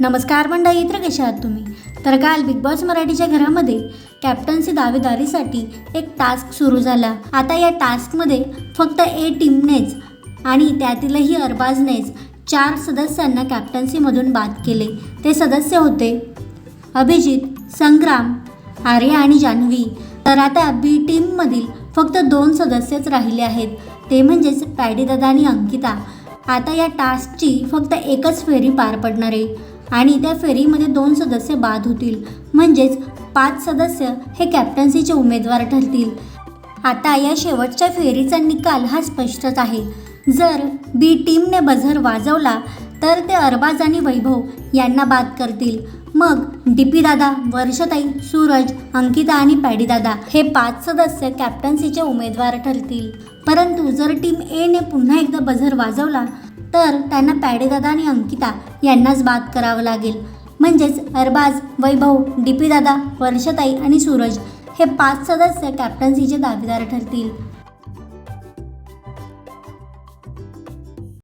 नमस्कार मंडळी इतर कशा आहात तुम्ही? तर काल बिग बॉस मराठीच्या घरामध्ये कॅप्टन्सी दावेदारीसाठी एक टास्क सुरू झाला. आता या टास्कमध्ये फक्त ए टीमनेच आणि त्यातीलही अरबाजनेच चार सदस्यांना कॅप्टन्सीमधून बाद केले. ते सदस्य होते अभिजित संग्राम आर्या आणि जान्हवी. तर आता बी टीममधील फक्त दोन सदस्यच राहिले आहेत. ते म्हणजेच पॅडीदादा आणि अंकिता. आता या टास्कची फक्त एकच फेरी पार पडणार आहे. आणि त्या फेरीमध्ये दोन सदस्य बाद होतील. म्हणजेच पाच सदस्य हे कॅप्टन्सीचे उमेदवार ठरतील. आता या शेवटच्या फेरीचा निकाल हा स्पष्टच आहे. जर बी टीमने बझर वाजवला तर ते अरबाज आणि वैभव यांना बाद करतील. मग डीपी दादा वर्षताई सूरज अंकिता आणि पॅडीदादा हे पाच सदस्य कॅप्टन्सीचे उमेदवार ठरतील. परंतु जर टीम एने पुन्हा एकदा बझर वाजवला तर त्यांना पॅडेदादा आणि अंकिता यांनाच बाद करावं लागेल. म्हणजेच अरबाज वैभव डी पी दादा वर्षताई आणि सूरज हे पाच सदस्य कॅप्टन्सीचे दावेदार ठरतील.